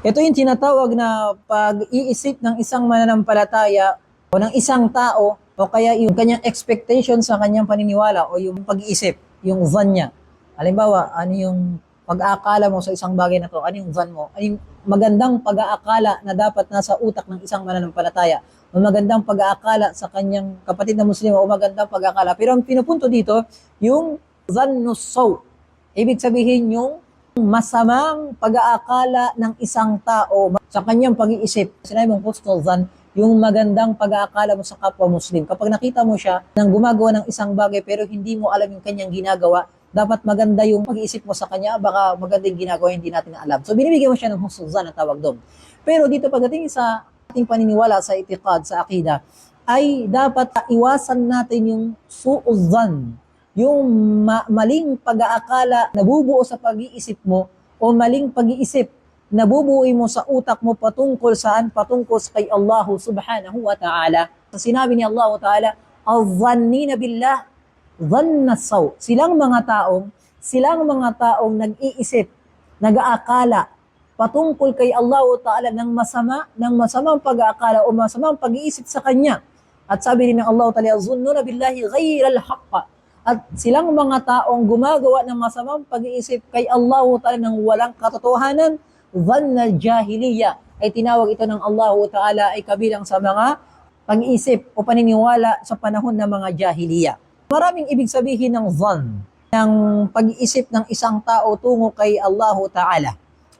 Ito yung tinatawag na pag-iisip ng isang mananampalataya o ng isang tao o kaya yung kanyang expectation sa kanyang paniniwala o yung pag-iisip, yung van niya. Halimbawa, ano yung pag-aakala mo sa isang bagay na to? Ano yung van mo? Ano yung magandang pag-aakala na dapat nasa utak ng isang mananampalataya? O magandang pag-aakala sa kanyang kapatid na Muslim o magandang pag-aakala. Pero ang pinupunto dito, yung zannusaw. Ibig sabihin yung masamang pag-aakala ng isang tao sa kanyang pag-iisip. Sinabi mong zan, yung magandang pag-aakala mo sa kapwa Muslim. Kapag nakita mo siya nang gumagawa ng isang bagay pero hindi mo alam yung kanyang ginagawa, dapat maganda yung pag-iisip mo sa kanya, baka maganda yung ginagawa hindi natin alam. So binibigyan mo siya ng husnul zan ang tawag doon. Pero dito pagdating sa ating paniniwala sa itikad, sa akida, ay dapat iwasan natin yung su'uzan, yung ma- maling pag-aakala na bubuo sa pag-iisip mo o maling pag-iisip na bubuoy mo sa utak mo patungkol saan? Patungkol sa kay Allah subhanahu wa ta'ala. Sa sinabi ni Allah ta'ala, al-dhannina billah, dhanna. Silang mga taong, silang mga taong nag-iisip, nag-aakala patungkol kay Allah ta'ala ng masama, ng masamang pag-aakala o masamang pag-iisip sa Kanya. At sabi din ng Allah ta'ala, zunnuna billahi ghayral haqqa. At silang mga taong gumagawa ng masamang pag-iisip kay Allah ta'ala ng walang katotohanan, dhanna jahiliya ay tinawag ito ng Allah Ta'ala ay kabilang sa mga pag-iisip o paniniwala sa panahon ng mga jahiliya. Maraming ibig sabihin ng dhan, ng pag-iisip ng isang tao tungo kay Allah Ta'ala.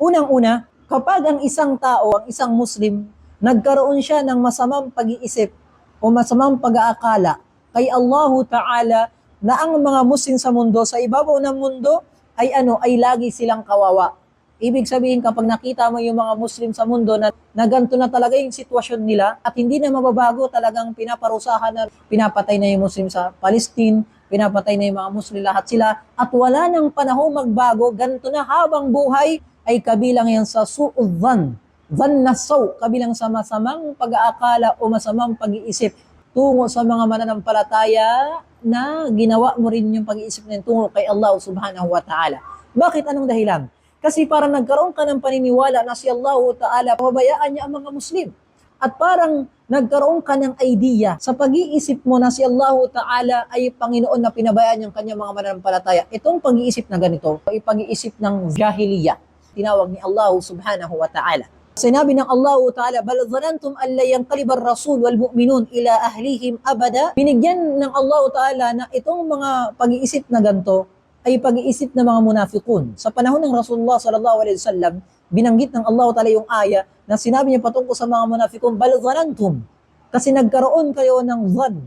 Unang-una, kapag ang isang tao, ang isang Muslim, nagkaroon siya ng masamang pag-iisip o masamang pag-aakala kay Allah Ta'ala na ang mga Muslim sa mundo, sa ibabaw ng mundo, ay ano, ay lagi silang kawawa. Ibig sabihin kapag nakita mo yung mga Muslim sa mundo na, na ganito na talaga yung sitwasyon nila at hindi na mababago talagang pinaparusahan na pinapatay na yung Muslim sa Palestine, pinapatay na yung mga Muslim lahat sila at wala nang panahon magbago, ganito na habang buhay ay kabilang yan sa su'udhan, dhan na kabilang sa masamang pag-aakala o masamang pag-iisip tungo sa mga mananampalataya na ginawa mo rin yung pag-iisip na tungo kay Allah subhanahu wa ta'ala. Bakit? Anong dahilan? Kasi parang nagkaroon ka ng paniniwala na si Allah Ta'ala, pababayaan niya ang mga Muslim. At parang nagkaroon ka ng idea sa pag-iisip mo na si Allah Ta'ala ay Panginoon na pinabayaan yung kanyang mga mananampalataya. Itong pag-iisip na ganito, ay pag-iisip ng jahiliya. Tinawag ni Allah Subhanahu wa Ta'ala. Sinabi ng Allah Ta'ala, Bal zanantum an la yanqaliba ar-rasul wal mu'minun ila ahlihim abada. Binigyan ng Allah Ta'ala na itong mga pag-iisip na ganito ay pag-iisip ng mga munafikun. Sa panahon ng Rasulullah sallallahu alaihi wasallam, binanggit ng Allah Ta'ala yung aya na sinabi niya patungkol sa mga munafikun, bal zanantum. Kasi nagkaroon kayo ng zan.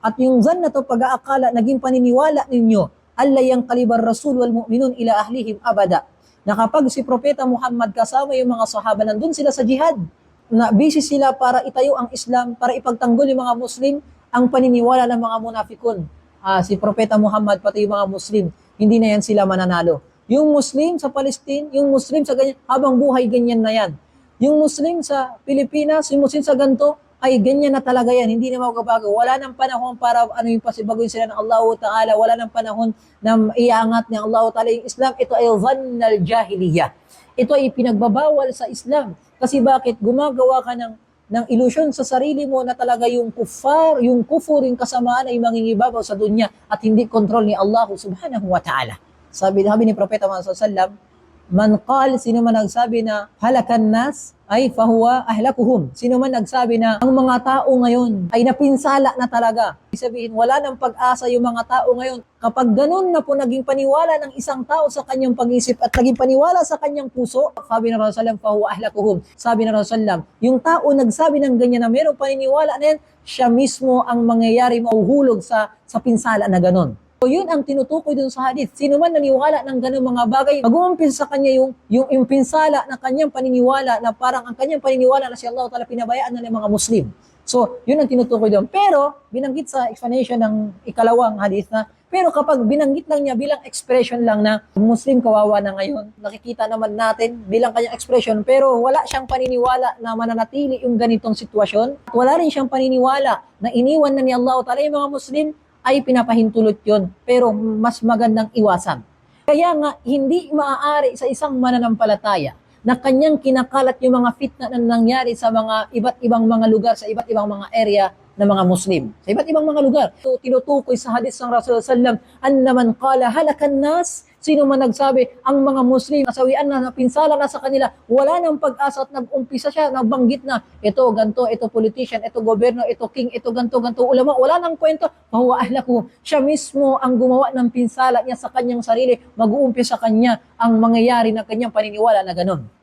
At yung zan na to, pag-aakala, naging paniniwala ninyo, alla yang kalibar rasul wal mu'minun ila ahlihim abada. Na kapag si Propeta Muhammad kasama yung mga sahaba, nandun sila sa jihad. Na busy sila para itayo ang Islam, para ipagtanggol yung mga Muslim, ang paniniwala ng mga munafikun ah, si Propeta Muhammad, pati yung mga Muslim, hindi na yan sila mananalo. Yung Muslim sa Palestine, yung Muslim sa ganyan, habang buhay ganyan na yan. Yung Muslim sa Pilipinas, yung Muslim sa ganto, ay ganyan na talaga yan, hindi na magbabago. Wala nang panahon para ano yung pasibaguin sila ng Allah Ta'ala, wala nang panahon na iangat ng Allah Ta'ala yung Islam. Ito ay dhannal jahiliya. Ito ay pinagbabawal sa Islam. Kasi bakit? Gumagawa ka ng ng illusion sa sarili mo na talaga yung kufar, yung kufur, yung kasamaan ay mangingibabaw sa dunya at hindi kontrol ni Allah subhanahu wa ta'ala. Sabi, sabi ni Propeta Muhammad sallallahu man qal, sino man nagsabi na halakan nas, ay fahuwa ahlakuhum. Sino man nagsabi na ang mga tao ngayon ay napinsala na talaga. Ibig sabihin, wala nang pag-asa yung mga tao ngayon. Kapag ganun na po naging paniwala ng isang tao sa kanyang pag-isip at naging paniwala sa kanyang puso, sabi ng Rasulullah, fahuwa ahlakuhum. Sabi ng Rasulullah, yung tao nagsabi ng ganyan na mayroong paniniwala na yan, siya mismo ang mangyayari mauhulog sa, sa pinsala na ganun. So yun ang tinutukoy dun sa hadith. Sino man naniwala ng ganung mga bagay, mag-uumpisa sa kanya yung, yung, yung pinsala na kanyang paniniwala na parang ang kanyang paniniwala na si Allah Ta'ala pinabayaan na ng mga Muslim. So, yun ang tinutukoy doon. Pero, binanggit sa explanation ng ikalawang hadith na, pero kapag binanggit lang niya bilang expression lang na Muslim kawawa na ngayon, nakikita naman natin bilang kanyang expression, pero wala siyang paniniwala na mananatili yung ganitong sitwasyon. Wala rin siyang paniniwala na iniwan na ni Allah Ta'ala yung mga Muslim, ay pinapahintulot yon pero mas magandang iwasan. Kaya nga, hindi maaari sa isang mananampalataya na kanyang kinakalat yung mga fitna na nangyari sa mga iba't ibang mga lugar, sa iba't ibang mga area ng mga Muslim. Sa iba't ibang mga lugar. So, tinutukoy sa hadis ng Rasulullah sallam, anna man qala halakan nas, sino man nagsabi, ang mga Muslim, nasawian na, pinsala na sa kanila, wala nang pag-asa at nag-umpisa siya, nagbanggit na, ito, ganto, ito politician, ito gobyerno, ito king, ito ganto, ganto, ulama, wala nang kwento, mahuwa ahlaku. Siya mismo ang gumawa ng pinsala niya sa kanyang sarili, mag-uumpisa sa kanya ang mangyayari ng kanyang paniniwala na ganon.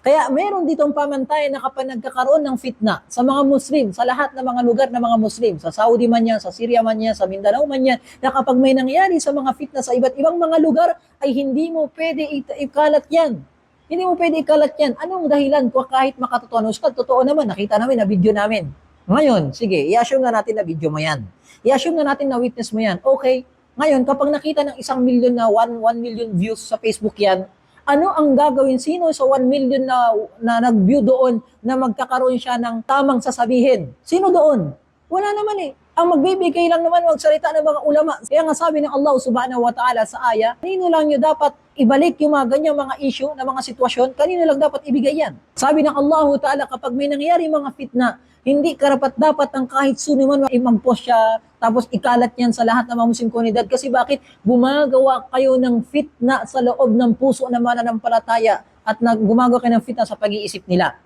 Kaya meron ditong pamantayan na kapag nagkakaroon ng fitna sa mga Muslim, sa lahat ng mga lugar ng mga Muslim, sa Saudi man yan, sa Syria man yan, sa Mindanao man yan, na kapag may nangyari sa mga fitna sa iba't ibang mga lugar, ay hindi mo pwede ikalat yan. Hindi mo pwede ikalat yan. Anong dahilan ko kahit makatotoo? Ano, Ustad, totoo naman, nakita namin na video namin. Ngayon, sige, i-assume na natin na video mo yan. I-assume na natin na witness mo yan. Okay, ngayon, kapag nakita ng isang million na 1, 1 million views sa Facebook yan, ano ang gagawin? Sino sa 1 million na, na nag-view doon na magkakaroon siya ng tamang sasabihin? Sino doon? Wala naman eh. Ang magbibigay lang naman magsalita ng mga ulama. Kaya nga sabi ng Allah subhanahu wa ta'ala sa aya, kanino lang nyo dapat ibalik yung mga ganyang mga issue na mga sitwasyon, kanino lang dapat ibigay yan. Sabi ng Allah ta'ala, kapag may nangyari mga fitna, hindi karapat dapat ang kahit sino man mag-post siya, tapos ikalat yan sa lahat ng mga Muslim komunidad. Kasi bakit? Gumagawa kayo ng fitna sa loob ng puso ng mananampalataya at gumagawa kayo ng fitna sa pag-iisip nila.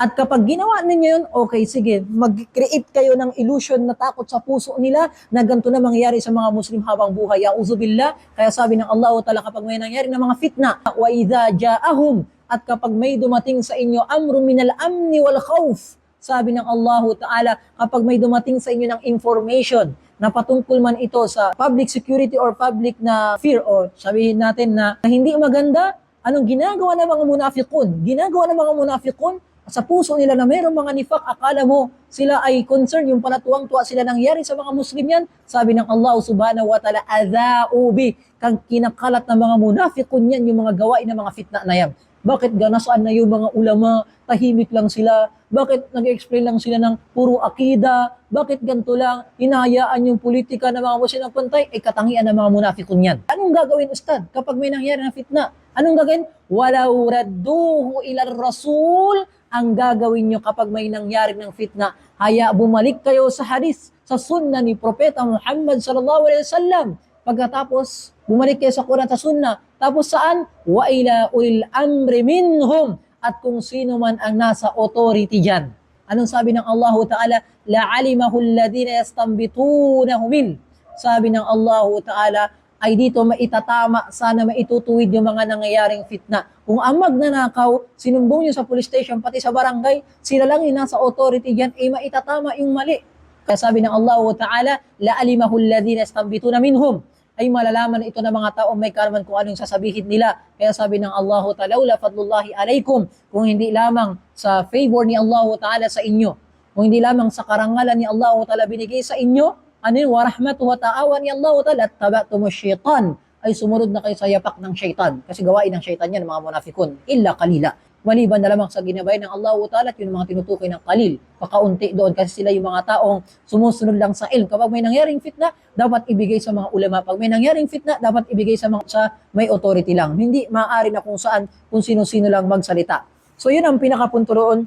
At kapag ginawa ninyo yun, okay, sige, mag-create kayo ng illusion na takot sa puso nila na ganito na mangyayari sa mga Muslim habang buhay. Yauzubillah. Kaya sabi ng Allah Ta'ala kapag may nangyari ng mga fitna, wa idha ja'ahum, at kapag may dumating sa inyo amru minal amni wal khawf, sabi ng Allah Ta'ala, kapag may dumating sa inyo ng information na patungkol man ito sa public security or public na fear o sabihin natin na, na hindi maganda, anong ginagawa ng mga munafikun? Ginagawa ng mga munafikun sa puso nila na mayroong mga nifak, akala mo sila ay concerned, yung pala tuwang-tuwa sila nangyari sa mga Muslim yan. Sabi ng Allah subhanahu wa ta'ala, adha'ubi, kang kinakalat ng mga munafikun yan, yung mga gawain ng mga fitna na yan. Bakit ganasaan na yung mga ulama, tahimik lang sila? Bakit nag-explain lang sila ng puro akida? Bakit ganito lang? Hinahayaan yung politika ng mga Muslim ng pantay? Ay katangian ng mga munafikun yan. Anong gagawin, Ustad, kapag may nangyari na fitna? Anong gagawin? Walau radduhu ila rasul ang gagawin nyo kapag may nangyari ng fitna, haya bumalik kayo sa hadis, sa sunna ni Propeta Muhammad sallallahu alaihi wasallam. Pagkatapos, bumalik kayo sa Quran sa Sunna. Tapos saan? Wa ila ulil amri minhum. At kung sino man ang nasa authority dyan. Anong sabi ng Allah Ta'ala? La'alimahu alladhina yastambitunahu min. Sabi ng Allah Ta'ala, ay dito maitatama, sana maitutuwid yung mga nangyayaring fitna. Kung ang magnanakaw, sinumbong nyo sa police station, pati sa barangay, sila lang yung nasa authority dyan, ay maitatama yung mali. Kaya sabi ng Allah Ta'ala, la'alimahu alladhina yastambituna minhum ay malalaman ito ng mga tao may karaman kung ano yung sasabihin nila. Kaya sabi ng Allah Ta'ala, "La fadlullahi alaikum." Kung hindi lamang sa favor ni Allah Ta'ala sa inyo, kung hindi lamang sa karangalan ni Allah Ta'ala binigay sa inyo, ano yun, wa rahmatuhu wa ta'awa ni Allah Ta'ala, at tabatumu syaitan, ay sumunod na kayo sa yapak ng syaitan. Kasi gawain ng syaitan yan, mga munafikun, illa kalila. Maliban na lamang sa ginabay ng Allah Ta'ala at yun mga tinutukoy ng kalil. Pakaunti doon kasi sila yung mga taong sumusunod lang sa ilm. Kapag may nangyaring fitna, dapat ibigay sa mga ulama. Pag may nangyaring fitna, dapat ibigay sa mga sa may authority lang. Hindi maaari na kung saan, kung sino-sino lang magsalita. So yun ang pinakapunto roon.